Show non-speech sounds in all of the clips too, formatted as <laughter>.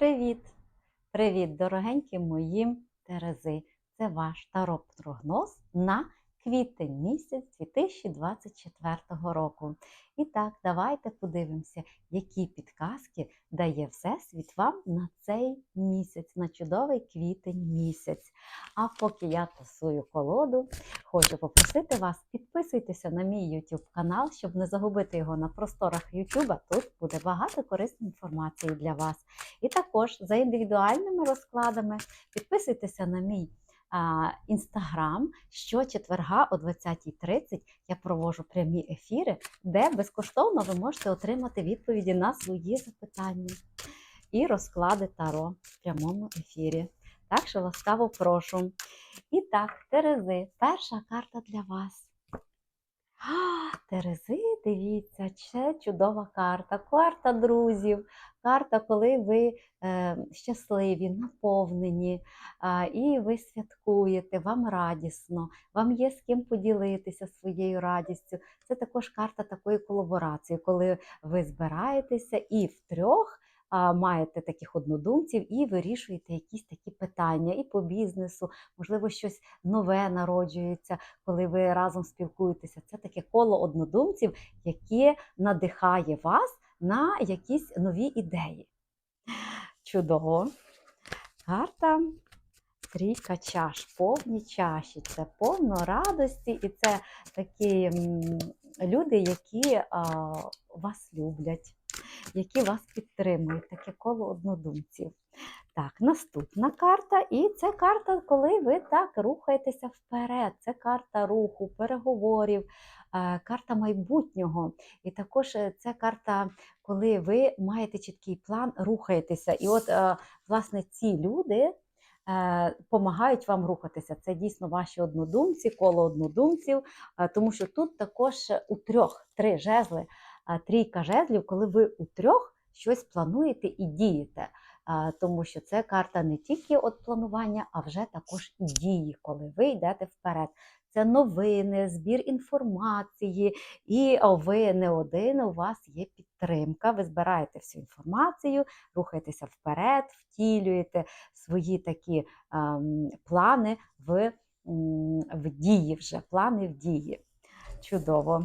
Привіт! Привіт, дорогенькі мої Терези! Це ваш таро-прогноз на квітень місяць 2024 року. І так, давайте подивимося, які підказки дає Всесвіт вам на цей місяць, на чудовий квітень місяць. А поки я тасую колоду, хочу попросити вас, підписуйтеся на мій YouTube канал, щоб не загубити його на просторах YouTube. Тут буде багато корисної інформації для вас. І також за індивідуальними розкладами підписуйтеся на мій інстаграм. Щочетверга о 20.30 я провожу прямі ефіри, де безкоштовно ви можете отримати відповіді на свої запитання і розклади таро в прямому ефірі. Так що ласкаво прошу. І так, Терези, перша карта для вас. А, Терези, дивіться, це чудова карта. Карта друзів, карта, коли ви е, щасливі, наповнені, е, і ви святкуєте, вам радісно, вам є з ким поділитися своєю радістю. Це також карта такої колаборації, коли ви збираєтеся і втрьох маєте таких однодумців і вирішуєте якісь такі питання і по бізнесу, можливо, щось нове народжується, коли ви разом спілкуєтеся. Це таке коло однодумців, яке надихає вас на якісь нові ідеї. Чудово! Карта трійка чаш, повні чаші, це повно радості, і це такі люди, які а, вас люблять які вас підтримують, таке коло однодумців. Так, наступна карта, і це карта, коли ви так рухаєтеся вперед. Це карта руху, переговорів, е, карта майбутнього. І також е, це карта, коли ви маєте чіткий план, рухаєтеся. І от, е, власне, ці люди. Помагають вам рухатися. Це дійсно ваші однодумці, коло однодумців, тому що тут також у трьох три жезли трійка жезлів, коли ви у трьох щось плануєте і дієте. Тому що це карта не тільки от планування, а вже також і дії, коли ви йдете вперед. Це новини, збір інформації, і ви не один, у вас є підтримка. Ви збираєте всю інформацію, рухаєтеся вперед, втілюєте свої такі ем, плани в, в дії вже, плани в дії. Чудово!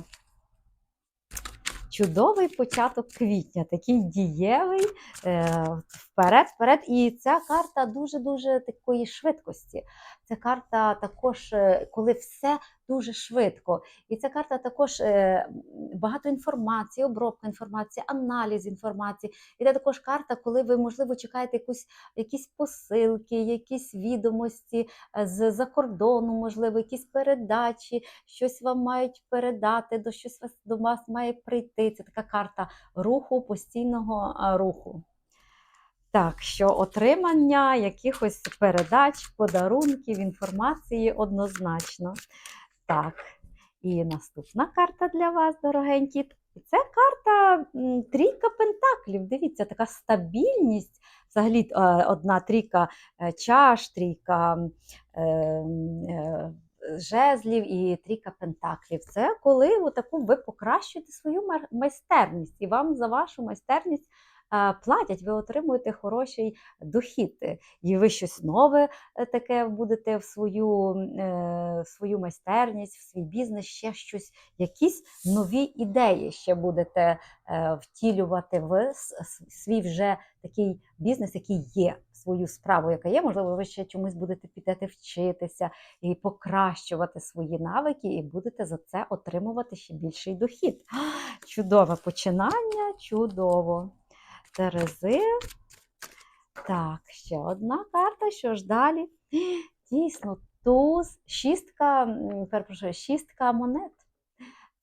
Чудовий початок квітня, такий дієвий е, вперед, вперед. І ця карта дуже-дуже такої швидкості. Це карта також, е, коли все дуже швидко. І ця карта також е, багато інформації, обробка інформації, аналіз інформації. І це також карта, коли ви, можливо, чекаєте якусь, якісь посилки, якісь відомості е, з-за кордону, можливо, якісь передачі, щось вам мають передати, до щось до вас має прийти. Це така карта руху, постійного руху. Так, що отримання якихось передач, подарунків, інформації однозначно. Так, і наступна карта для вас, дорогенькі. Це карта трійка пентаклів. Дивіться, така стабільність. Взагалі, е, одна трійка е, чаш, трійка е, жезлів і трійка пентаклів. Це коли ви покращуєте свою майстерність, і вам за вашу майстерність платять, ви отримуєте хороший дохід. І ви щось нове е, таке будете в свою е, в свою майстерність, в свій бізнес, ще щось, якісь нові ідеї ще будете е, втілювати в свій вже такий бізнес, який є. Свою справу, яка є, можливо, ви ще чомусь будете підете вчитися і покращувати свої навики, і будете за це отримувати ще більший дохід. <gasps> Чудове починання, чудово. Терези. Так, ще одна карта. Що ж далі? Дійсно, туз, шістка, перепрошую, шістка монет.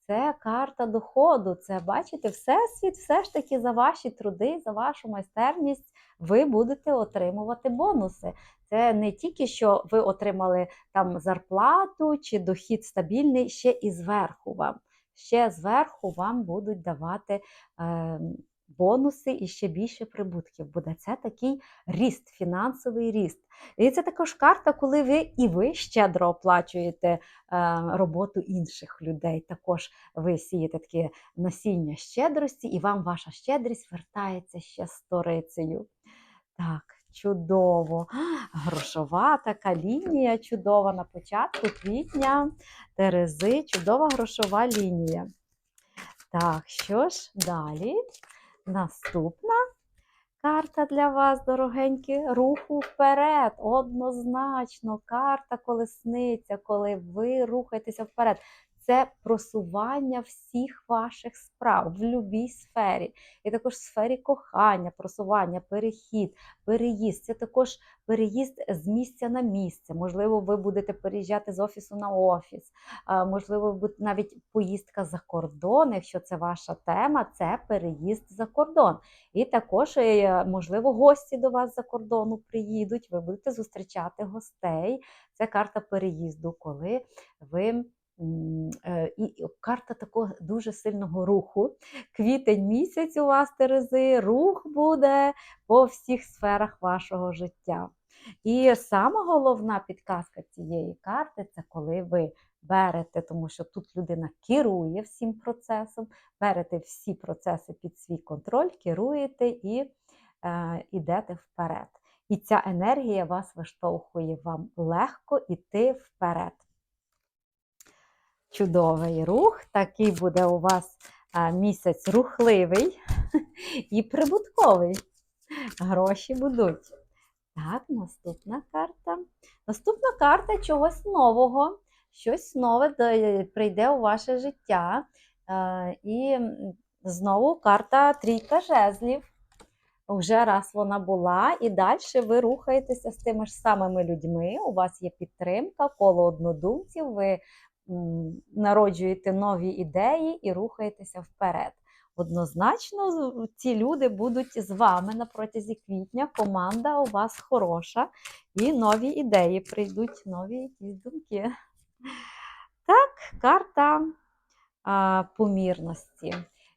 Це карта доходу. Це, бачите, всесвіт, все ж таки за ваші труди, за вашу майстерність ви будете отримувати бонуси. Це не тільки що ви отримали там зарплату чи дохід стабільний, ще і зверху вам. Ще зверху вам будуть давати. Е, бонуси і ще більше прибутків буде. Це такий ріст, фінансовий ріст. І це також карта, коли ви і ви щедро оплачуєте е, роботу інших людей. Також ви сієте таке насіння щедрості, і вам ваша щедрість вертається ще сторицею. Так, чудово. Грошова така лінія чудова на початку квітня Терези, чудова грошова лінія. Так, що ж далі? Наступна карта для вас, дорогенькі, руху вперед. Однозначно, карта колесниця, коли ви рухаєтеся вперед. Це просування всіх ваших справ в будь-якій сфері. І також в сфері кохання, просування, перехід, переїзд. Це також переїзд з місця на місце. Можливо, ви будете переїжджати з офісу на офіс. Можливо, навіть поїздка за кордон, якщо це ваша тема, це переїзд за кордон. І також, е, можливо, гості до вас за кордону приїдуть, ви будете зустрічати гостей. Це карта переїзду, коли ви. Е, І карта такого дуже сильного руху. Квітень місяць у вас, Терези, рух буде по всіх сферах вашого життя. І сама головна підказка цієї карти це коли ви берете, тому що тут людина керує всім процесом, берете всі процеси під свій контроль, керуєте і е, йдете вперед. І ця енергія вас виштовхує вам легко йти вперед. Чудовий рух, такий буде у вас е, місяць рухливий <laughs> і прибутковий. Гроші будуть. Так, наступна карта. Наступна карта чогось нового, щось нове прийде у ваше життя. Е, І знову карта трійка жезлів. Вже раз вона була, і далі ви рухаєтеся з тими ж самими людьми. У вас є підтримка, коло однодумців, ви народжуєте нові ідеї і рухаєтеся вперед. Однозначно, ці люди будуть з вами на протязі квітня. Команда у вас хороша, і нові ідеї прийдуть, нові якісь думки. Так, карта а, помірності.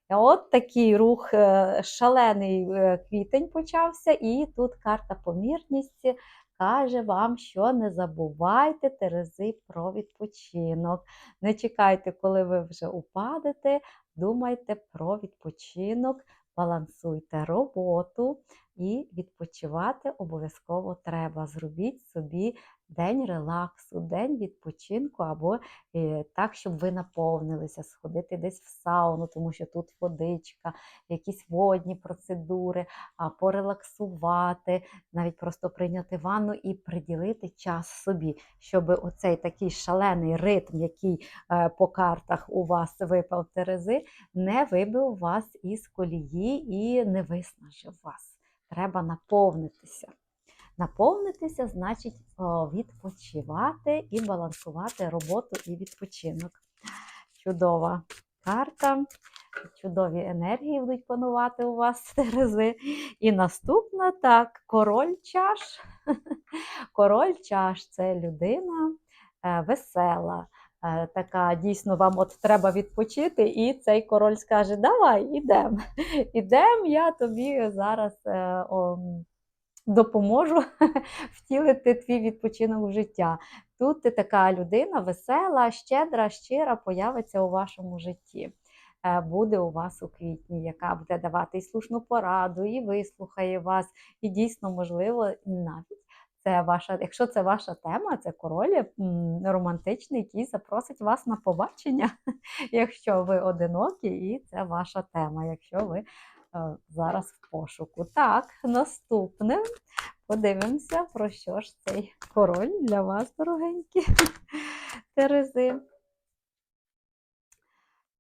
От такий рух, е, шалений е, квітень почався, і тут карта помірність каже вам, що не забувайте Терези про відпочинок. Не чекайте, коли ви вже упадете, думайте про відпочинок, балансуйте роботу і відпочивати обов'язково треба. Зробіть собі день релаксу, день відпочинку або е, так, щоб ви наповнилися, сходити десь в сауну, тому що тут водичка, якісь водні процедури, а порелаксувати, навіть просто прийняти ванну і приділити час собі, щоб оцей такий шалений ритм, який е, по картах у вас випав Терези, не вибив вас із колії і не виснажив вас. Треба наповнитися. Наповнитися значить відпочивати і балансувати роботу і відпочинок. Чудова карта, чудові енергії будуть панувати у вас, <laughs> Терези. І наступна так, король чаш. <laughs> Король чаш це людина е, весела. е, Така дійсно вам от треба відпочити, і цей король скаже: Давай, ідемо. <laughs> Ідемо, я тобі зараз е, о, допоможу <laughs> втілити твій відпочинок в життя. Тут ти така людина весела, щедра, щира появиться у вашому житті. Е, Буде у вас у квітні, яка буде давати і слушну пораду, і вислухає вас, і дійсно, можливо, навіть це ваша, якщо це ваша тема, це король романтичний, який запросить вас на побачення, <laughs> якщо ви одинокі, і це ваша тема, якщо ви зараз в пошуку. Так, наступне. Подивимося, про що ж цей король для вас, дорогенькі <laughs> Терези.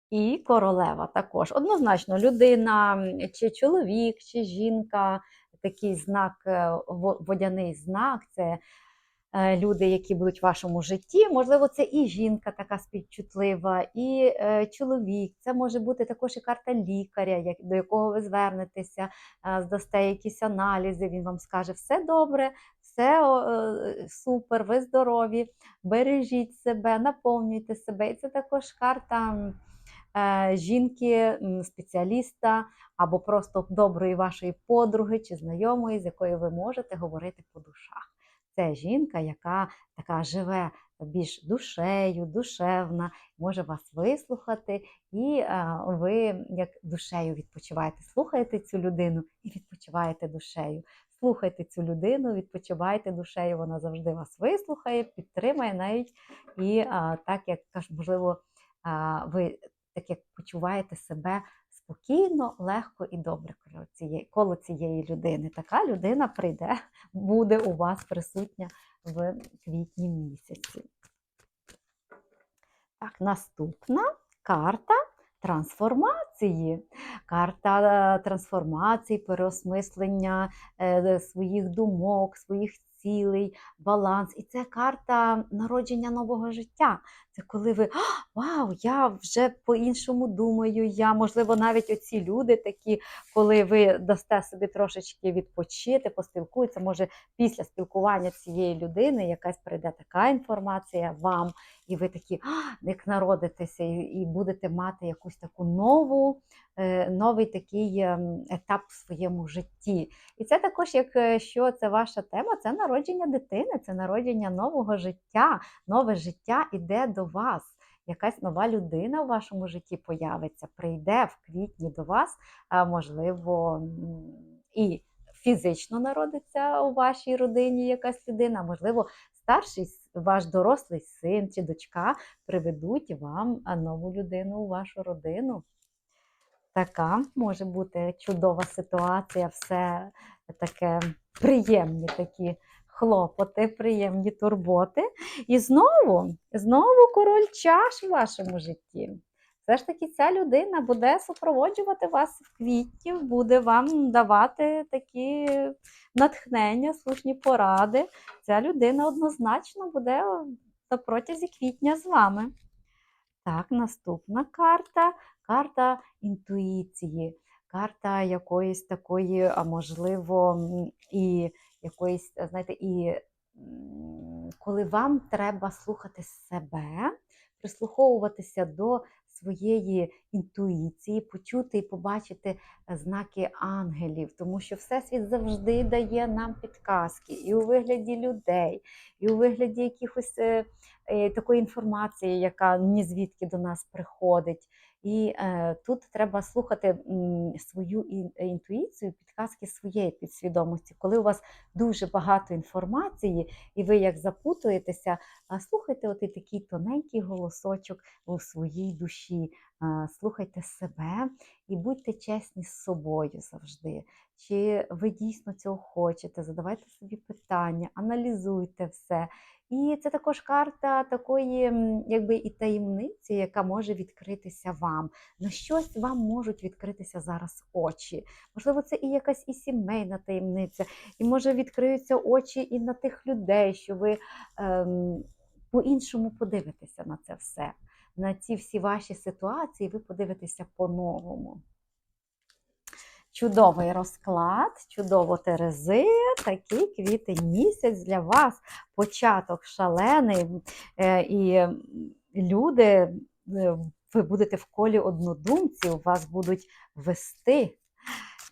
І королева також. Однозначно, людина, чи чоловік, чи жінка, такий знак, е, во- водяний знак це е, люди, які будуть в вашому житті. Можливо, це і жінка така співчутлива, і е, чоловік. Це може бути також і карта лікаря, до якого ви звернетеся, е, здасте якісь аналізи, він вам скаже, все добре, все е, супер, ви здорові, бережіть себе, наповнюйте себе. І це також карта. е, Жінки, спеціаліста або просто доброї вашої подруги чи знайомої, з якою ви можете говорити по душах. Це жінка, яка така живе більш душею, душевна, може вас вислухати, і ви як душею відпочиваєте, слухаєте цю людину і відпочиваєте душею. слухайте цю людину, відпочивайте душею, вона завжди вас вислухає, підтримає навіть і а, так, як можливо, а, ви так як почуваєте себе спокійно, легко і добре коло цієї, коло цієї людини. Така людина прийде, буде у вас присутня в квітні місяці. Так, наступна карта трансформації. Карта е, трансформації, переосмислення е, своїх думок, своїх цілей, баланс. І це карта народження нового життя. Це коли ви «А, вау, я вже по-іншому думаю. Я, можливо, навіть оці люди такі, коли ви дасте собі трошечки відпочити, поспілкуєтеся, може після спілкування цієї людини якась прийде така інформація вам, і ви такі як народитеся, і, будете мати якусь таку нову, е, новий такий ем, етап в своєму житті. І це також, як е, це ваша тема, це народження дитини, це народження нового життя. Нове життя іде до вас. Якась нова людина в вашому житті появиться, прийде в квітні до вас, а можливо, і фізично народиться у вашій родині якась людина, можливо, старший ваш дорослий син чи дочка приведуть вам нову людину у вашу родину. Така може бути чудова ситуація, все таке приємні такі хлопоти, приємні турботи. І знову, знову король чаш в вашому житті. Все ж таки, ця людина буде супроводжувати вас в квітні, буде вам давати такі натхнення, слушні поради. Ця людина однозначно буде на протязі квітня з вами. Так, наступна карта карта інтуїції, карта якоїсь такої, а можливо, і якоїсь, знаєте, і коли вам треба слухати себе, прислуховуватися до своєї інтуїції, почути і побачити е, знаки ангелів, тому що Всесвіт завжди дає нам підказки і у вигляді людей, і у вигляді якихось е, такої інформації, яка ні звідки до нас приходить. І е, тут треба слухати м, свою ін- інтуїцію, підказки своєї підсвідомості. Коли у вас дуже багато інформації, і ви як запутуєтеся, слухайте отий такий тоненький голосочок у своїй душі. Слухайте себе і будьте чесні з собою завжди. Чи ви дійсно цього хочете? Задавайте собі питання, аналізуйте все. І це також карта такої, якби і таємниці, яка може відкритися вам. На щось вам можуть відкритися зараз очі. Можливо, це і якась і сімейна таємниця, і може відкриються очі і на тих людей, що ви ем, по-іншому подивитеся на це все. На ці всі ваші ситуації ви подивитеся по-новому. Чудовий розклад, чудово Терези, такий квітень місяць для вас. Початок шалений. е, І люди, е, ви будете в колі однодумців, вас будуть вести.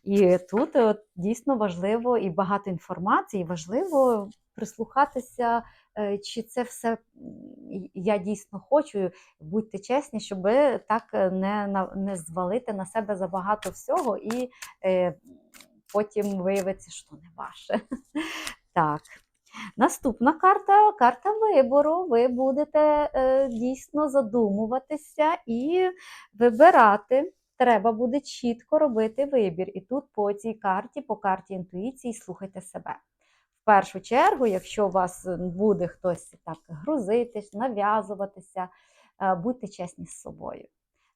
І тут от, дійсно важливо і багато інформації, важливо прислухатися, е, чи це все я дійсно хочу. Будьте чесні, щоб так е, не, не звалити на себе забагато всього і е, потім виявиться, що не ваше. <laughs> Так. Наступна карта карта вибору. Ви будете е, дійсно задумуватися і вибирати. Треба буде чітко робити вибір. І тут по цій карті, по карті інтуїції, слухайте себе. В першу чергу, якщо у вас буде хтось так грузитись, нав'язуватися, е, будьте чесні з собою.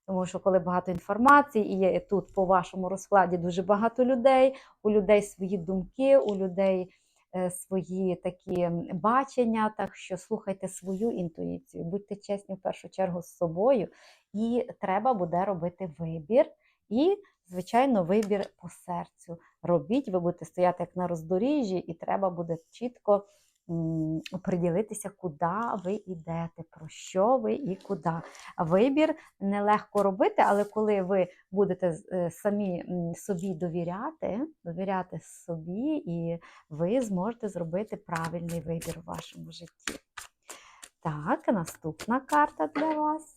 Тому що коли багато інформації, і є тут по вашому розкладі дуже багато людей, у людей свої думки, у людей е, свої такі бачення, так що слухайте свою інтуїцію, будьте чесні в першу чергу з собою, і треба буде робити вибір. І, звичайно, вибір по серцю. Робіть, ви будете стояти як на роздоріжжі, і треба буде чітко м, оприділитися, куди ви йдете, про що ви і куди. Вибір нелегко робити, але коли ви будете е, самі собі довіряти, довіряти собі, і ви зможете зробити правильний вибір у вашому житті. Так, наступна карта для вас.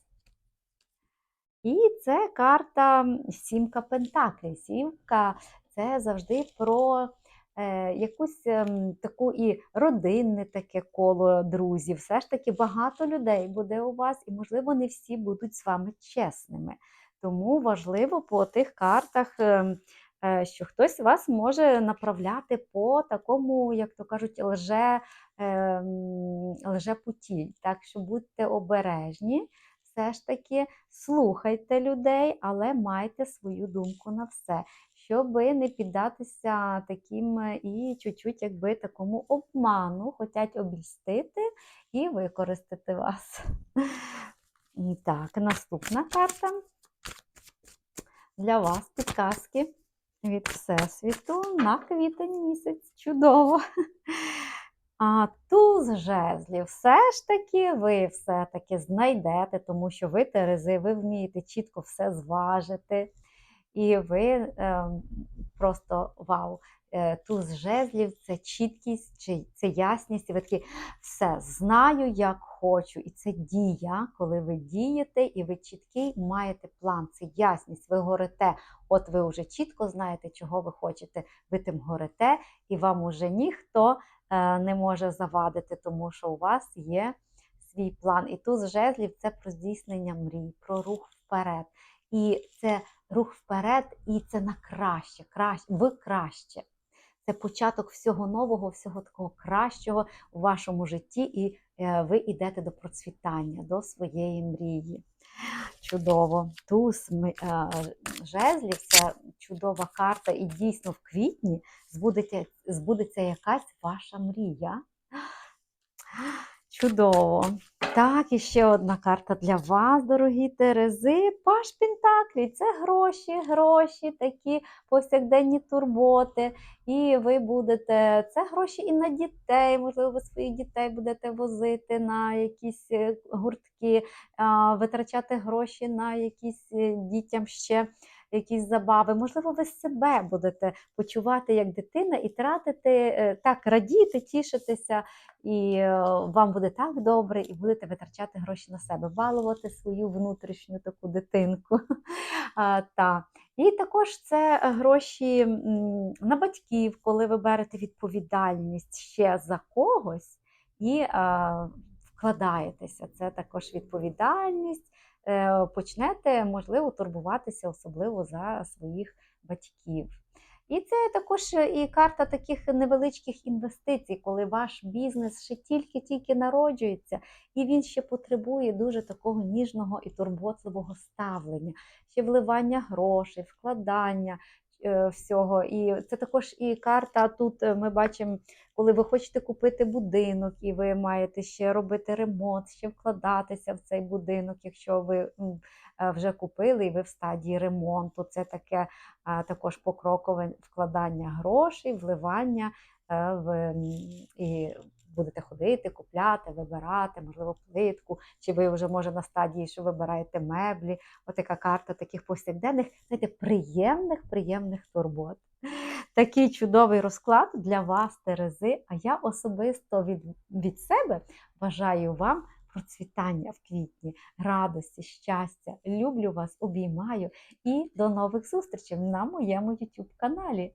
І це карта сімка Пентаклів. Сімка це завжди про е, якусь ем, таку і родинне таке коло друзів. Все ж таки багато людей буде у вас, і, можливо, не всі будуть з вами чесними. Тому важливо по тих картах, ем, е, що хтось вас може направляти по такому, як то кажуть, лже, ем, лжепуті. Так що будьте обережні, все ж таки слухайте людей, але майте свою думку на все, щоб не піддатися таким е, і чуть-чуть якби такому обману, хочуть обільстити і використати вас. <laughs> Так, наступна карта для вас підказки від Всесвіту на квітень місяць. Чудово! <laughs> А туз жезлів, все ж таки ви все-таки знайдете, тому що ви Терези, ви вмієте чітко все зважити. І ви е, просто вау! Е, туз жезлів це чіткість, чи це ясність. І ви такі все знаю, як хочу. І це дія, коли ви дієте, і ви чіткий маєте план, це ясність, ви горите. От ви вже чітко знаєте, чого ви хочете. Ви тим горите, і вам уже ніхто е, не може завадити, тому що у вас є свій план. І туз жезлів це про здійснення мрій, про рух вперед. І це рух вперед, і це на краще, краще, в краще. Це початок всього нового, всього такого кращого у вашому житті, і е, ви йдете до процвітання, до своєї мрії. Чудово. Туз е, жезлів це чудова карта, і дійсно в квітні збудеться, збудеться якась ваша мрія. Чудово. Так, і ще одна карта для вас, дорогі Терези. Паш Пентаклі це гроші, гроші, такі повсякденні турботи. І ви будете, це гроші і на дітей, можливо, ви своїх дітей будете возити на якісь е, гуртки, витрачати гроші на якісь е, дітям ще якісь забави. Можливо, ви себе будете почувати як дитина і тратити, е, так, радіти, тішитися, і е, вам буде так добре, і будете витрачати гроші на себе, балувати свою внутрішню таку дитинку. <laughs> А, та. І також це гроші на батьків, коли ви берете відповідальність ще за когось і а, вкладаєтеся. Це також відповідальність. Е, Почнете, можливо, турбуватися особливо за своїх батьків. І це також і карта таких невеличких інвестицій, коли ваш бізнес ще тільки-тільки народжується, і він ще потребує дуже такого ніжного і турботливого ставлення, ще вливання грошей, вкладання е, всього. І це також і карта. Тут е, ми бачимо, коли ви хочете купити будинок, і ви маєте ще робити ремонт, ще вкладатися в цей будинок, якщо ви е, вже купили і ви в стадії ремонту. Це таке також покрокове вкладання грошей, вливання е, в і будете ходити, купляти, вибирати, можливо, плитку, чи ви вже може на стадії, що вибираєте меблі. Отака карта таких повсякденних, знаєте, приємних, приємних турбот. Такий чудовий розклад для вас, Терези. А я особисто від, від себе бажаю вам процвітання в квітні, радості, щастя. Люблю вас, обіймаю і до нових зустрічей на моєму YouTube каналі.